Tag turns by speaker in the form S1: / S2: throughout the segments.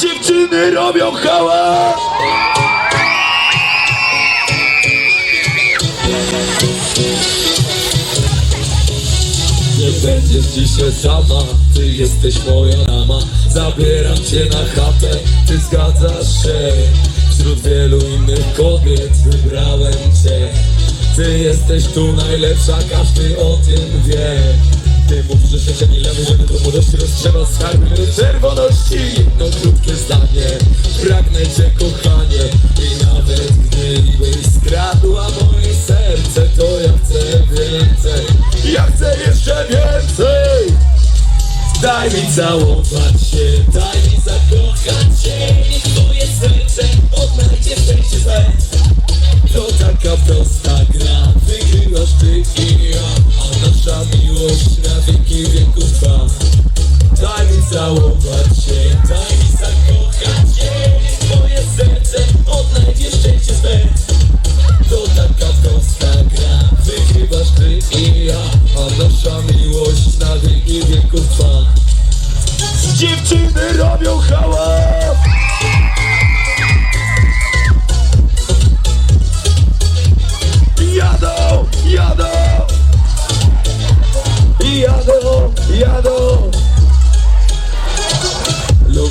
S1: dziewczyny robią hałas! Nie będziesz dzisiaj sama, ty jesteś moja dama Zabieram cię na chatę, ty zgadzasz się. Wśród wielu innych kobiet wybrałem cię. Ty jesteś tu najlepsza, każdy o tym wie Ty mów, się nie lewy, żeby do młodości rozstrzelał skarby. Do czerwoności Jedno krótkie zdanie, pragnę cię kochanie I nawet gdybyś skradła moje serce, to ja chcę więcej. Ja chcę jeszcze więcej. Daj mi całować się, daj mi zakochać się. Niech twoje serce odnajdzie szczęście swe. To taka prosta gra, wygrywasz ty i ja A nasza miłość na wieki wieków trwa. Daj mi całować się, daj mi zakochać się. Twoje serce odnajdzie szczęście swe. To taka prosta gra, wygrywasz ty i ja A nasza miłość na wieki wieków trwa. Dziewczyny robią hałas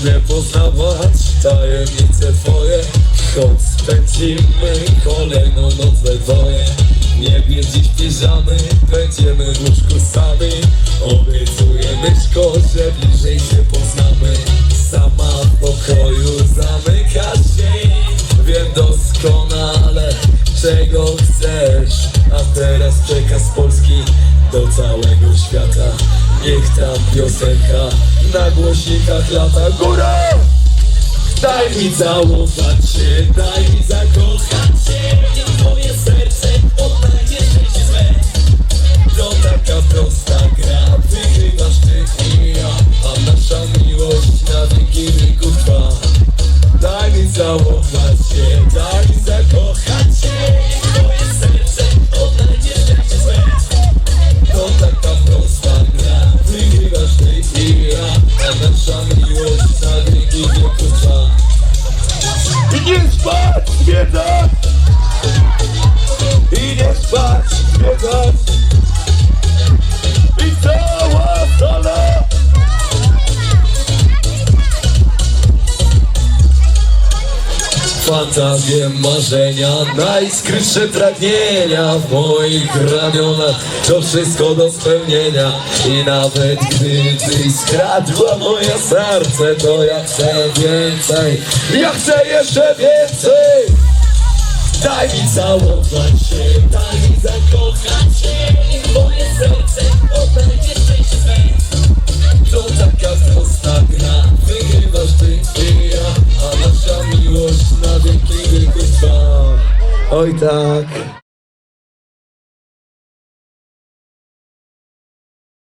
S1: Lubię poznawać tajemnice twoje. Choć spędzimy kolejną noc we dwoje. Nie bierz dziś piżamy, będziemy w łóżku sami. Obiecuję myszko, że bliżej się poznamy. Sama w pokoju zamykasz się Wiem doskonale czego chcesz. A teraz przekaz Polski do całego świata. Niech ta piosenka na głośnikach lata Góra! Daj mi całować się, daj mi zakochać się. Niech twoje serce odnajdzie szczęście swe To taka prosta gra, wygrywasz ty i ja A nasza miłość na wieki wieków trwa. Daj mi całować się, daj Fantazje, marzenia, najskrytsze pragnienia w moich ramionach. To wszystko do spełnienia I nawet gdyby skradła moje serce To ja chcę więcej, ja chcę jeszcze więcej. Daj mi całować się, daj mi zakochać się Oj tak